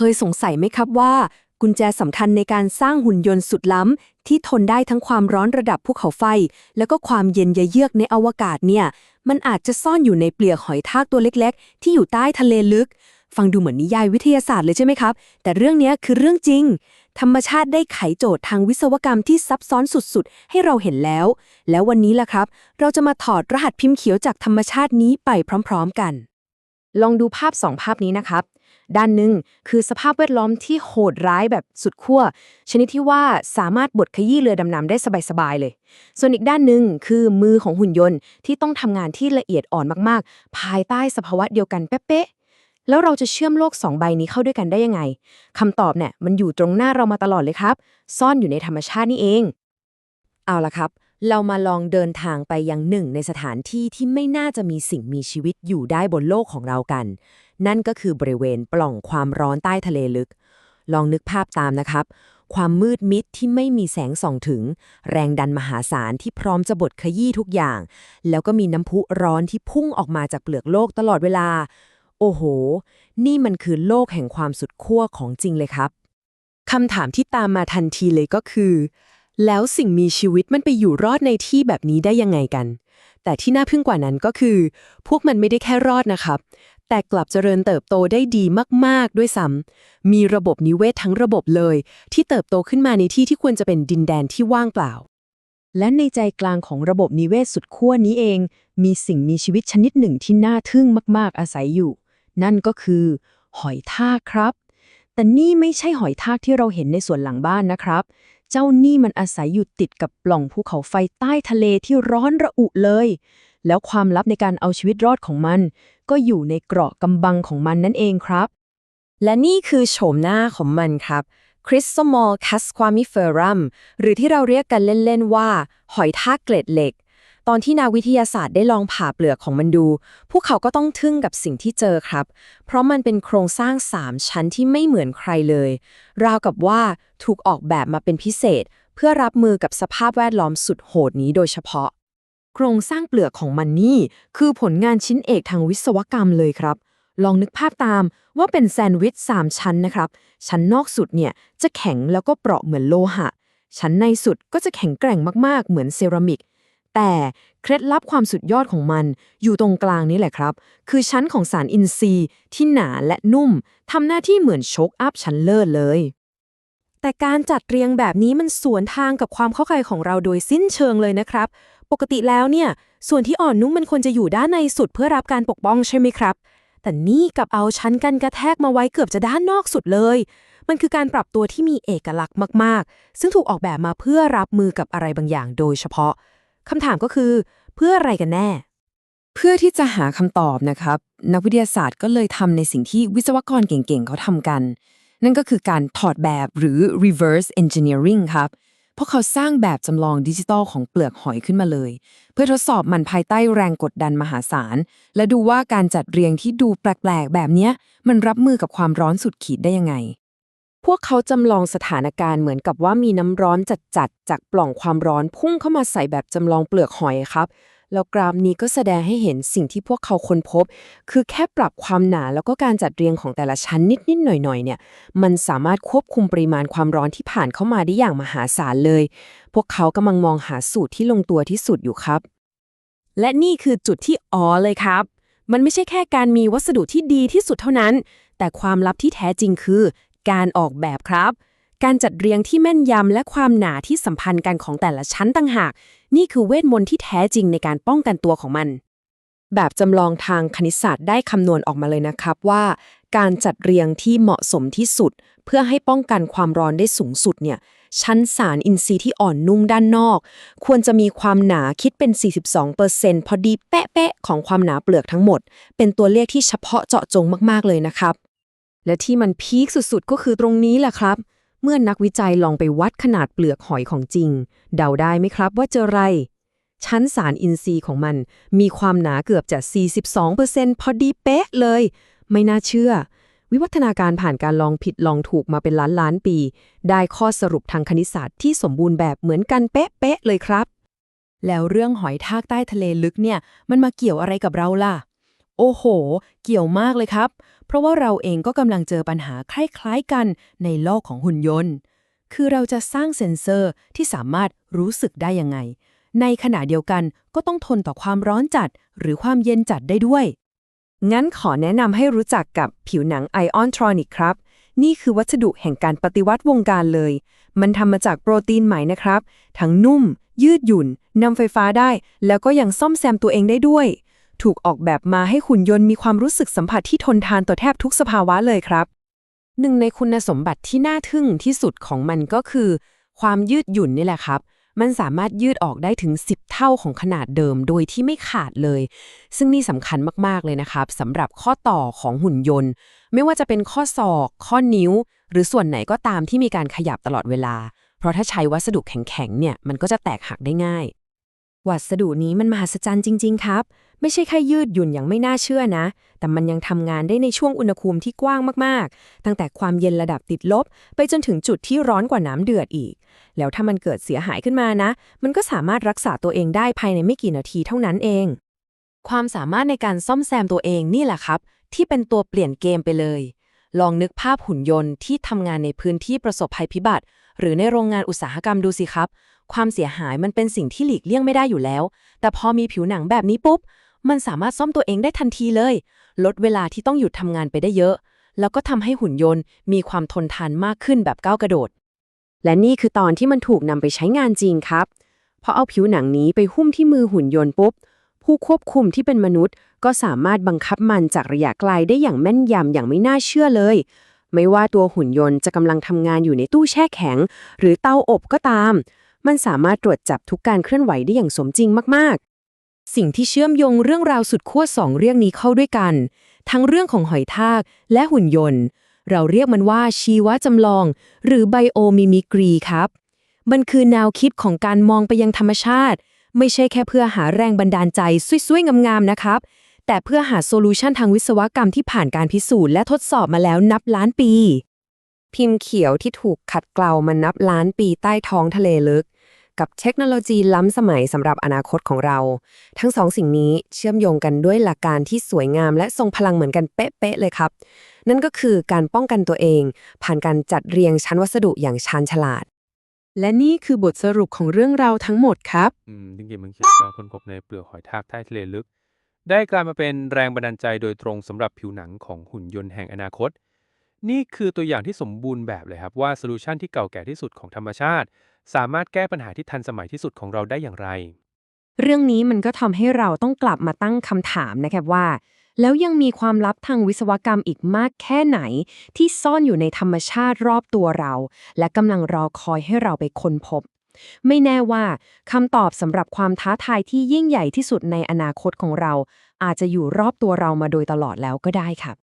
เคยสงสัยไหมครับว่า กุญแจสำคัญในการสร้างหุ่นยนต์สุดล้ำ ที่ทนได้ทั้งความร้อนระดับภูเขาไฟ แล้วก็ความเย็นเยือกในอวกาศเนี่ย มันอาจจะซ่อนอยู่ในเปลือกหอยทากตัวเล็กๆ ที่อยู่ใต้ทะเลลึก ฟังดูเหมือนนิยายวิทยาศาสตร์เลยใช่ไหมครับ แต่เรื่องนี้คือเรื่องจริง ธรรมชาติได้ไขโจทย์ทางวิศวกรรมที่ซับซ้อนสุดๆ ให้เราเห็นแล้ว แล้ววันนี้ล่ะครับ เราจะมาถอดรหัสพิมพ์เขียวจากธรรมชาตินี้ไปพร้อม ๆ กัน ลองดูภาพสองภาพนี้นะครับ ด้านหนึ่งคือสภาพแวดล้อมที่โหดร้ายแบบสุดขั้วชนิดที่ว่าสามารถบดขยี้เรือดำน้ำได้สบายๆเลย ส่วนอีกด้านหนึ่งคือมือของหุ่นยนต์ที่ต้องทำงานที่ละเอียดอ่อนมากๆ ภายใต้สภาวะเดียวกันเป๊ะๆแล้วเราจะเชื่อมโลกสองใบนี้เข้าด้วยกันได้ยังไงคำตอบเนี่ยมันอยู่ตรงหน้าเรามาตลอดเลยครับ ซ่อนอยู่ในธรรมชาตินี่เอง เอาละครับ เรามาลองเดินทางไปยังหนึ่งในสถานที่ที่ไม่น่าจะมีสิ่งมีชีวิตอยู่ได้บนโลกของเรากัน นั่นก็คือบริเวณปล่องความร้อนใต้ทะเลลึก ลองนึกภาพตามนะครับ ความมืดมิดที่ไม่มีแสงส่องถึง แรงดันมหาศาลที่พร้อมจะบดขยี้ทุกอย่าง แล้วก็มีน้ำพุร้อนที่พุ่งออกมาจากเปลือกโลกตลอดเวลา โอ้โห นี่มันคือโลกแห่งความสุดขั้วของจริงเลยครับคำถามที่ตามมาทันทีเลยก็คือ แล้วสิ่งมีชีวิตมันไปอยู่รอดในที่แบบนี้ได้ยังไงกัน แต่ที่น่าทึ่งกว่านั้นก็คือ พวกมันไม่ได้แค่รอดนะครับ แต่กลับเจริญเติบโตได้ดีมาก ๆ ด้วยซ้ำมีระบบนิเวศทั้งระบบเลย ที่เติบโตขึ้นมาในที่ที่ควรจะเป็นดินแดนที่ว่างเปล่า และในใจกลางของระบบนิเวศสุดขั้วนี้เอง มีสิ่งมีชีวิตชนิดหนึ่งที่น่าทึ่งมาก ๆ อาศัยอยู่ นั่นก็คือ หอยทากครับ แต่นี่ไม่ใช่หอยทากที่เราเห็นในสวนหลังบ้านนะครับ เจ้านี่มันอาศัยอยู่ติดกับปล่องภูเขาไฟใต้ทะเลที่ร้อนระอุเลย แล้วความลับในการเอาชีวิตรอดของมัน ก็อยู่ในเกราะกำบังของมันนั่นเองครับ และนี่คือโฉมหน้าของมันครับ c r y s t o m o l casquamiferum หรือที่เราเรียกกันเล่น ๆ ว่า หอยทากเกล็ดเหล็ก ตอนที่นักวิทยาศาสตร์ได้ลองผ่าเปลือกของมันดู พวกเขาก็ต้องทึ่งกับสิ่งที่เจอครับ เพราะมันเป็นโครงสร้าง 3 ชั้นที่ไม่เหมือนใครเลย ราวกับว่าถูกออกแบบมาเป็นพิเศษ เพื่อรับมือกับสภาพแวดล้อมสุดโหดนี้โดยเฉพาะ โครงสร้างเปลือกของมันนี่ คือผลงานชิ้นเอกทางวิศวกรรมเลยครับ ลองนึกภาพตามว่าเป็นแซนด์วิช3ชั้นนะครับ ชั้นนอกสุดเนี่ยจะแข็งแล้วก็เปราะเหมือนโลหะ ชั้นในสุดก็จะแข็งแกร่งมากๆ เหมือนเซรามิก แต่เคล็ดลับความสุดยอดของมัน อยู่ตรงกลางนี้แหละครับ คือชั้นของสารอินทรีย์ที่หนาและนุ่มทำหน้าที่เหมือนโชคอัพชั้นเลิศเลย แต่การจัดเรียงแบบนี้มันสวนทางกับความเข้าใจของเราโดยสิ้นเชิงเลยนะครับ ปกติแล้วเนี่ย ส่วนที่อ่อนนุ่มมันควรจะอยู่ด้านในสุดเพื่อรับการปกป้องใช่ไหมครับ แต่นี่กลับเอาชั้นกันกระแทกมาไว้เกือบจะด้านนอกสุดเลยมันคือการปรับตัวที่มีเอกลักษณ์มาก ๆ ซึ่งถูกออกแบบมาเพื่อรับมือกับอะไรบางอย่างโดยเฉพาะ คำถามก็คือ เพื่ออะไรกันแน่ เพื่อที่จะหาคำตอบนะครับ นักวิทยาศาสตร์ก็เลยทำในสิ่งที่วิศวกรเก่งๆ เขาทำกัน นั่นก็คือการถอดแบบหรือ reverse engineering ครับเพราะเขาสร้างแบบจำลองดิจิตอลของเปลือกหอยขึ้นมาเลย เพื่อทดสอบมันภายใต้แรงกดดันมหาศาล และดูว่าการจัดเรียงที่ดูแปลกๆ แบบนี้มันรับมือกับความร้อนสุดขีดได้ยังไง พวกเขาจำลองสถานการณ์เหมือนกับว่ามีน้ำร้อนจัดๆจากปล่องความร้อนพุ่งเข้ามาใส่แบบจำลองเปลือกหอยครับ แล้วกราฟนี้ก็แสดงให้เห็นสิ่งที่พวกเขาค้นพบ คือแค่ปรับความหนาแล้วก็การจัดเรียงของแต่ละชั้นนิดๆหน่อยๆ เนี่ย มันสามารถควบคุมปริมาณความร้อนที่ผ่านเข้ามาได้อย่างมหาศาลเลย พวกเขากำลังมองหาสูตรที่ลงตัวที่สุดอยู่ครับ และนี่คือจุดที่อ๋อเลยครับ มันไม่ใช่แค่การมีวัสดุที่ดีที่สุดเท่านั้น แต่ความลับที่แท้จริงคือ การออกแบบครับ การจัดเรียงที่แม่นยำและความหนาที่สัมพันธ์กันของแต่ละชั้นต่างหาก นี่คือเวทมนต์ที่แท้จริงในการป้องกันตัวของมัน แบบจำลองทางคณิตศาสตร์ได้คำนวณออกมาเลยนะครับว่า การจัดเรียงที่เหมาะสมที่สุด เพื่อให้ป้องกันความร้อนได้สูงสุดเนี่ยชั้นสารอินทรีย์ที่อ่อนนุ่มด้านนอก ควรจะมีความหนาคิดเป็น 42%พอดีเป๊ะๆของความหนาเปลือกทั้งหมด เป็นตัวเลขที่เฉพาะเจาะจงมากๆเลยนะครับ และที่มันพีคสุดๆ ก็คือตรงนี้แหละครับ เมื่อนักวิจัยลองไปวัดขนาดเปลือกหอยของจริง เดาได้ไหมครับว่าเจออะไร ชั้นสารอินทรีย์ของมัน มีความหนาเกือบจะ 42%พอดีเป๊ะเลย ไม่น่าเชื่อ วิวัฒนาการผ่านการลองผิดลองถูกมาเป็นล้านล้านปี ได้ข้อสรุปทางคณิตศาสตร์ที่สมบูรณ์แบบเหมือนกันเป๊ะๆเลยครับ แล้วเรื่องหอยทากใต้ทะเลลึกเนี่ย มันมาเกี่ยวอะไรกับเราล่ะ โอ้โห เกี่ยวมากเลยครับ เพราะว่าเราเองก็กำลังเจอปัญหาคล้ายๆกันในโลกของหุ่นยนต์ คือเราจะสร้างเซ็นเซอร์ที่สามารถรู้สึกได้ยังไง ในขณะเดียวกันก็ต้องทนต่อความร้อนจัด หรือความเย็นจัดได้ด้วย งั้นขอแนะนำให้รู้จักกับผิวหนังไอออนทรอนิกครับนี่คือวัสดุแห่งการปฏิวัติวงการเลย มันทำมาจากโปรตีนไหมนะครับ ทั้งนุ่ม ยืดหยุ่น นำไฟฟ้าได้ แล้วก็ยังซ่อมแซมตัวเองได้ด้วย ถูกออกแบบมาให้หุ่นยนต์มีความรู้สึกสัมผัสที่ทนทานต่อแทบทุกสภาวะเลยครับ หนึ่งในคุณสมบัติที่น่าทึ่งที่สุดของมันก็คือ ความยืดหยุ่นนี่แหละครับ มันสามารถยืดออกได้ถึง 10 เท่าของขนาดเดิมโดยที่ไม่ขาดเลย ซึ่งนี่สำคัญมากๆเลยนะครับสำหรับข้อต่อของหุ่นยนต์ ไม่ว่าจะเป็นข้อศอก ข้อนิ้ว หรือส่วนไหนก็ตามที่มีการขยับตลอดเวลา เพราะถ้าใช้วัสดุแข็งๆเนี่ยมันก็จะแตกหักได้ง่าย วัสดุนี้มันมหัศจรรย์จริง ๆ ครับ ไม่ใช่แค่ยืดหยุ่นอย่างไม่น่าเชื่อนะ แต่มันยังทำงานได้ในช่วงอุณหภูมิที่กว้างมากๆ ตั้งแต่ความเย็นระดับติดลบ ไปจนถึงจุดที่ร้อนกว่าน้ำเดือดอีก แล้วถ้ามันเกิดเสียหายขึ้นมานะ มันก็สามารถรักษาตัวเองได้ภายในไม่กี่นาทีเท่านั้นเอง ความสามารถในการซ่อมแซมตัวเองนี่แหละครับ ที่เป็นตัวเปลี่ยนเกมไปเลย ลองนึกภาพหุ่นยนต์ที่ทำงานในพื้นที่ประสบภัยพิบัติ หรือในโรงงานอุตสาหกรรมดูสิครับความเสียหายมันเป็นสิ่งที่หลีกเลี่ยงไม่ได้อยู่แล้ว แต่พอมีผิวหนังแบบนี้ปุ๊บ มันสามารถซ่อมตัวเองได้ทันทีเลย ลดเวลาที่ต้องหยุดทำงานไปได้เยอะ แล้วก็ทำให้หุ่นยนต์มีความทนทานมากขึ้นแบบก้าวกระโดด และนี่คือตอนที่มันถูกนำไปใช้งานจริงครับพอเอาผิวหนังนี้ไปหุ้มที่มือหุ่นยนต์ปุ๊บ ผู้ควบคุมที่เป็นมนุษย์ ก็สามารถบังคับมันจากระยะไกลได้อย่างแม่นยำอย่างไม่น่าเชื่อเลย ไม่ว่าตัวหุ่นยนต์จะกำลังทำงานอยู่ในตู้แช่แข็ง หรือเตาอบก็ตาม มันสามารถตรวจจับทุกการเคลื่อนไหวได้อย่างสมจริงมาก สิ่งที่เชื่อมโยงเรื่องราวสุดขั้วสองเรื่องนี้เข้าด้วยกัน ทั้งเรื่องของหอยทากและหุ่นยนต์ เราเรียกมันว่าชีวจำลอง หรือไบโอมิมิกรีครับ มันคือแนวคิดของการมองไปยังธรรมชาติ ไม่ใช่แค่เพื่อหาแรงบันดาลใจสวยๆ งามๆ นะครับ แต่เพื่อหาโซลูชันทางวิศวกรรมที่ผ่านการพิสูจน์และทดสอบมาแล้วนับล้านปี พิมพ์เขียวที่ถูกขัดเกลามานับล้านปีใต้ท้องทะเลลึก กับเทคโนโลยีล้ำสมัยสำหรับอนาคตของเรา ทั้งสองสิ่งนี้เชื่อมโยงกันด้วยหลักการที่สวยงามและทรงพลังเหมือนกันเป๊ะๆเลยครับ นั่นก็คือการป้องกันตัวเอง ผ่านการจัดเรียงชั้นวัสดุอย่างชาญฉลาด และนี่คือบทสรุปของเรื่องราวทั้งหมดครับอืมจริงๆมันเขียนว่าคนพบในเปลือกหอยทากใต้ทะเลลึก ได้กลายมาเป็นแรงบันดาลใจโดยตรงสำหรับผิวหนังของหุ่นยนต์แห่งอนาคตนี่คือตัวอย่างที่สมบูรณ์แบบเลยครับ ว่าโซลูชันที่เก่าแก่ที่สุดของธรรมชาติ สามารถแก้ปัญหาที่ทันสมัยที่สุดของเราได้อย่างไร เรื่องนี้มันก็ทำให้เราต้องกลับมาตั้งคำถามนะครับว่า แล้วยังมีความลับทางวิศวกรรมอีกมากแค่ไหน ที่ซ่อนอยู่ในธรรมชาติรอบตัวเรา และกำลังรอคอยให้เราไปค้นพบ ไม่แน่ว่าคำตอบสำหรับความท้าทายที่ยิ่งใหญ่ที่สุดในอนาคตของเรา อาจจะอยู่รอบตัวเรามาโดยตลอดแล้วก็ได้ครับ